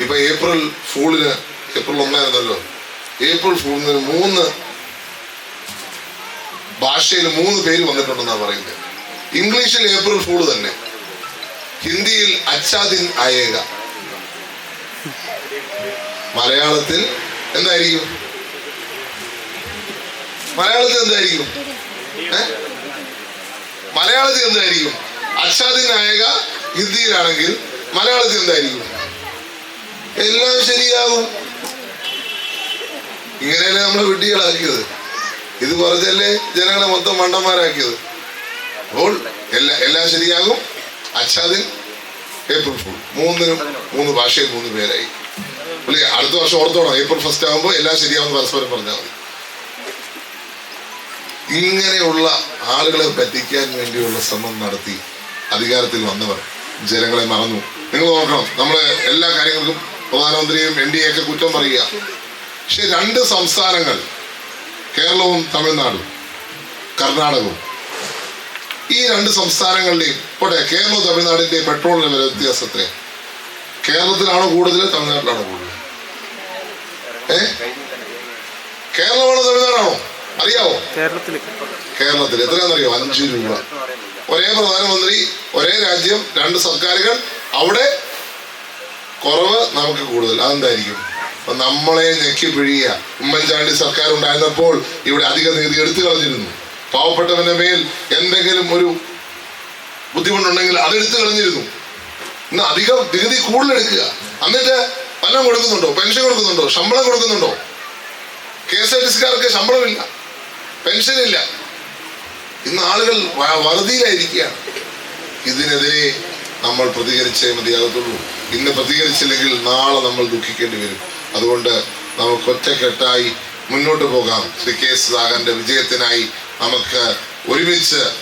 ഇപ്പൊ ഏപ്രിൽ ഫൂളിന് ഏപ്രിൽ ഒന്നായിരുന്നല്ലോ. ഏപ്രിൽ ഫൂളിന് മൂന്ന് ഭാഷയിൽ മൂന്ന് പേര് വന്നിട്ടുണ്ടെന്നാണ് പറയുന്നത്. ഇംഗ്ലീഷിൽ ഏപ്രിൽ ഫൂൾ തന്നെ. ഹിന്ദിയിൽ അച്ചാദിൻ ആയേക മലയാളത്തിൽ എന്തായിരിക്കും? മലയാളത്തിൽ എന്തായിരിക്കും? മലയാളത്തിൽ എന്തായിരിക്കും? അച്ചാദിൻ അയേക ഹിന്ദിയിലാണെങ്കിൽ മലയാളത്തിൽ എന്തായിരിക്കും? എല്ലാം ശരിയാകും ഇങ്ങനെയല്ലേ നമ്മൾ വിഡ്ഢികളാക്കിയത്? ഇത് പറഞ്ഞല്ലേ ജനങ്ങളെ മൊത്തം മണ്ടന്മാരാക്കിയത്? അപ്പോൾ എല്ലാ എല്ലാം ശരിയാകും. അച്ഛാദിൽ ഏപ്രിൽ ഫുൾ. മൂന്നിനും മൂന്ന് ഭാഷയിൽ മൂന്ന് പേരായി. പുള്ളി അടുത്ത വർഷം ഓർത്തോണം. ഏപ്രിൽ ഫസ്റ്റ് ആകുമ്പോൾ എല്ലാം ശരിയാവും പരസ്പരം പറഞ്ഞാൽ മതി. ഇങ്ങനെയുള്ള ആളുകളെ പറ്റിക്കാൻ വേണ്ടിയുള്ള ശ്രമം നടത്തി അധികാരത്തിൽ വന്നവർ ജനങ്ങളെ മറന്നു. നിങ്ങൾ നോക്കണം നമ്മളെ എല്ലാ കാര്യങ്ങൾക്കും പ്രധാനമന്ത്രിയും എൻ ഡി എ ഒക്കെ കുറ്റം പറയുക. പക്ഷെ രണ്ട് സംസ്ഥാനങ്ങൾ കേരളവും തമിഴ്നാടും കർണാടകവും ഈ രണ്ട് സംസ്ഥാനങ്ങളുടെയും ഇപ്പോട്ടെ കേരളവും തമിഴ്നാടിന്റെ പെട്രോൾ വില വ്യത്യാസത്തെ കേരളത്തിലാണോ കൂടുതൽ തമിഴ്നാട്ടിലാണോ കൂടുതൽ ഏ? കേരളമാണോ തമിഴ്നാടാണോ? അറിയാവോ? കേരളത്തിൽ കേരളത്തിൽ എത്രയാണെന്നറിയോ? അഞ്ച് രൂപ. ഒരേ പ്രധാനമന്ത്രി ഒരേ രാജ്യം രണ്ട് സർക്കാരുകൾ അവിടെ കുറവ് നമുക്ക് കൂടുതൽ. അതെന്തായിരിക്കും? അപ്പൊ നമ്മളെ ഞെക്കി പിഴിയ ഉമ്മൻചാണ്ടി സർക്കാർ ഉണ്ടായിരുന്നപ്പോൾ ഇവിടെ അധിക നികുതി എടുത്തു കളഞ്ഞിരുന്നു. പാവപ്പെട്ടവന്റെ മേൽ എന്തെങ്കിലും ഒരു ബുദ്ധിമുട്ടുണ്ടെങ്കിൽ അതെടുത്തു കളഞ്ഞിരുന്നു. ഇന്ന് അധികം നികുതി കൂടുതൽ എടുക്കുക. എന്നിട്ട് പലം കൊടുക്കുന്നുണ്ടോ? പെൻഷൻ കൊടുക്കുന്നുണ്ടോ? ശമ്പളം കൊടുക്കുന്നുണ്ടോ? കെ എസ് ആർ ടി സിക്കാർക്ക് ശമ്പളമില്ല. പെൻഷനില്ല. ഇന്ന് ആളുകൾ വറുതിയിലായിരിക്കുകയാണ്. ഇതിനെതിരെ നമ്മൾ പ്രതികരിച്ചേ മതിയാകത്തുള്ളൂ. ഇന്ന് പ്രതികരിച്ചില്ലെങ്കിൽ നാളെ നമ്മൾ ദുഃഖിക്കേണ്ടി വരും. അതുകൊണ്ട് നമുക്ക് ഒറ്റക്കെട്ടായി മുന്നോട്ട് പോകാം. ശ്രീ കെ സുധാകരന്റെ വിജയത്തിനായി നമുക്ക് ഒരുമിച്ച്